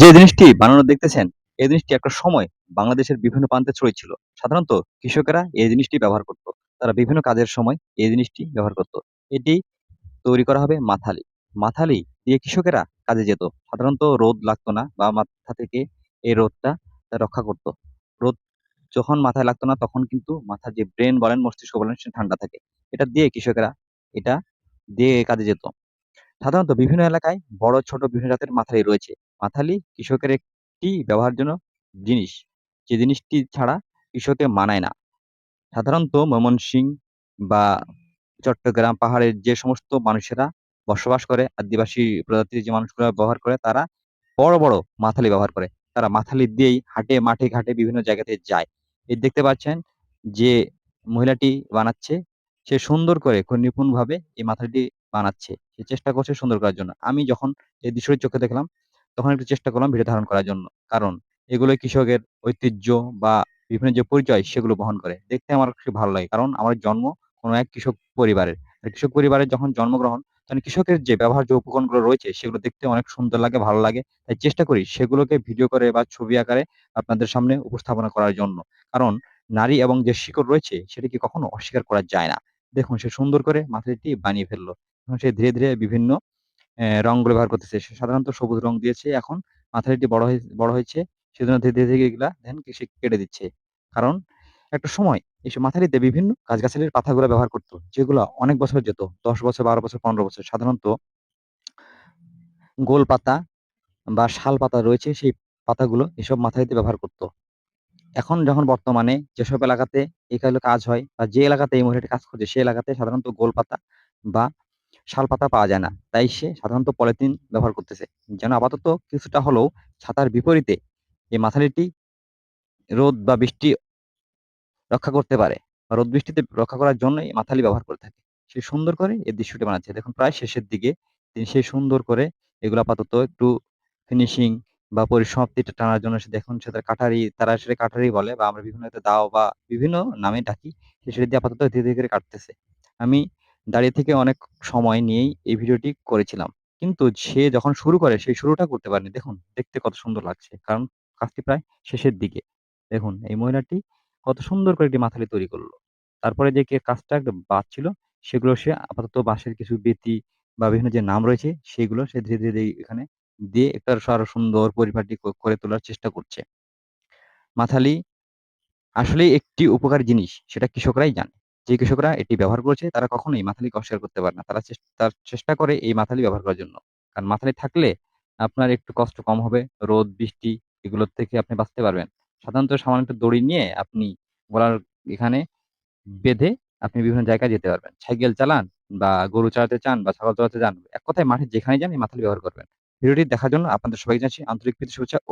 যে জিনিসটি বানানো দেখতেছেন, এই জিনিসটি একটা সময় বাংলাদেশের বিভিন্ন প্রান্তে ছড়িয়ে ছিল। সাধারণত কৃষকেরা এই জিনিসটি ব্যবহার করত। তারা বিভিন্ন কাজের সময় এই জিনিসটি ব্যবহার করত। এটি তৈরি করা হবে মাথালি। মাথালি দিয়ে কৃষকেরা কাজে যেত। সাধারণত রোদ লাগতো না বা মাথা থেকে এই রোদটা রক্ষা করত। রোদ যখন মাথায় লাগতো না তখন কিন্তু মাথার যে ব্রেন বলেন, মস্তিষ্ক বলেন সে ঠান্ডা থাকে। এটা দিয়ে কৃষকেরা এটা দিয়ে কাজে যেত। সাধারণত বিভিন্ন এলাকায় বড় ছোট বিভিন্ন জাতের মাথালি রয়েছে। মাথালি কৃষকের একটি ব্যবহার জন্য জিনিস। যে জিনিসটি ছাড়া কৃষকে মানায় না। সাধারণত ময়মনসিংহ বা চট্টগ্রাম পাহাড়ের যে সমস্ত মানুষেরা বসবাস করে, আদিবাসী প্রজাতির যে মানুষগুলো ব্যবহার করে তারা বড়, বড় মাথালি ব্যবহার করে। তারা মাথালি দিয়েই হাটে, মাঠে, ঘাটে বিভিন্ন জায়গাতে যায়। এই দেখতে পাচ্ছেন যে মহিলাটি বানাচ্ছে, সে সুন্দর করে নিপুণভাবে এই মাথালিটি বানাচ্ছে। সে চেষ্টা করছে সুন্দর করার জন্য। আমি যখন এই দৃশ্যটি চোখে দেখলাম, তখন একটু চেষ্টা করলাম ভিডিও ধারণ করার জন্য। কারণ এগুলো কৃষকের ঐতিহ্য বা বিভিন্ন যে পরিচয় সেগুলো বহন করে। দেখতে আমার খুব ভালো লাগে। কারণ আমার জন্ম কোনো এক কৃষক পরিবারের। কৃষক পরিবারের যখন জন্মগ্রহণ, তখন কৃষকের যে ব্যবহার ব্যবহার্য উপকরণগুলো রয়েছে সেগুলো দেখতে অনেক সুন্দর লাগে, ভালো লাগে। তাই চেষ্টা করি সেগুলোকে ভিডিও করে বা ছবি আকারে আপনাদের সামনে উপস্থাপনা করার জন্য। কারণ নারী এবং যে শিকড় রয়েছে সেটিকে কখনো অস্বীকার করা যায় না। দেখুন সে সুন্দর করে মাথালিটি বানিয়ে ফেলল। সে ধীরে, ধীরে বিভিন্ন রংগুলো ব্যবহার করতেছে। সে সাধারণত সবুজ রং দিয়েছে এখন মাথালিটি বড় হয়ে বড় হয়েছে। সেজন্য ধীরে, ধীরে, ধীরে এগুলা দেখেন সে কেটে দিচ্ছে। কারণ একটা সময় এসব মাথালিতে বিভিন্ন গাছ-গাছালির পাতাগুলা ব্যবহার করতো যেগুলা অনেক বছর যেত। ১০ বছর, ১২ বছর, ১৫ বছর। সাধারণত গোল পাতা বা শাল পাতা রয়েছে সেই পাতাগুলো এসব মাথালিতে ব্যবহার করত। এখন যখন বর্তমানে যেসব এলাকাতে এগুলো কাজ হয় বা যে এলাকাতে এই মহিলাটি কাজ করছে সে এলাকাতে সাধারণত গোল পাতা বা শাল পাতা পাওয়া যায় না। তাই সে সাধারণত পলিথিন ব্যবহার করতেছে। যেন আপাতত কিছুটা হলেও ছাতার বিপরীতে এই মাথালিটি রোদ বা বৃষ্টি রক্ষা করতে পারে। রোদ বৃষ্টিতে রক্ষা করার জন্যই মাথালি ব্যবহার করে থাকে। সে সুন্দর করে এই দৃশ্যটি বানাচ্ছে। দেখুন প্রায় শেষের দিকে তিনি সে সুন্দর করে এগুলো আপাতত একটু ফিনিশিং বা পরিসমাপ্তিটা টানার জন্য সে দেখুন সেটা কাঠারি তারা সেটা কাঠারি বলে বা আমরা বিভিন্ন দাও বা বিভিন্ন নামে ডাকি। সেটা দিয়ে আপাতত ধীরে, ধীরে কাটতেছে। আমি দাঁড়িয়ে থেকে অনেক সময় নিয়েই এই ভিডিওটি করেছিলাম। কিন্তু সে যখন শুরু করে সেই শুরুটা করতে পারেনি। দেখুন দেখতে কত সুন্দর লাগছে। কারণ কাজটি প্রায় শেষের দিকে। দেখুন এই মহিলাটি কত সুন্দর করে একটি মাথালি তৈরি করল। তারপরে যে কে কাজটা বাদ ছিল সেগুলো সে আপাতত বাঁশের কিছু বেতি বা বিভিন্ন যে নাম রয়েছে সেগুলো সে ধীরে, ধীরে এখানে দিয়ে একটা আরও সুন্দর পরিপাটি করে তোলার চেষ্টা করছে। মাথালি আসলেই একটি উপকারী জিনিস। সেটা কৃষকরাই জানে। যে কৃষকরা এটি ব্যবহার করেছে তারা কখনোই মাথালিকে অস্বীকার করতে পারে না। তারা চেস তার চেষ্টা করে এই মাথালি ব্যবহার করার জন্য। কারণ মাথালি থাকলে আপনার একটু কষ্ট কম হবে। রোদ, বৃষ্টি এগুলোর থেকে আপনি বাঁচতে পারবেন। সাধারণত সামান্য একটু দড়ি নিয়ে আপনি গলার এখানে বেঁধে আপনি বিভিন্ন জায়গায় যেতে পারবেন। সাইকেল চালান বা গরু চালাতে চান বা ছাগল চালাতে চান। এক কথায় মাঠে যেখানে যান এই মাথালি ব্যবহার করবেন। ভিডিওটি দেখার জন্য আপনাদের সবাই জানাচ্ছি আন্তরিক প্রীতি শুভেচ্ছা ও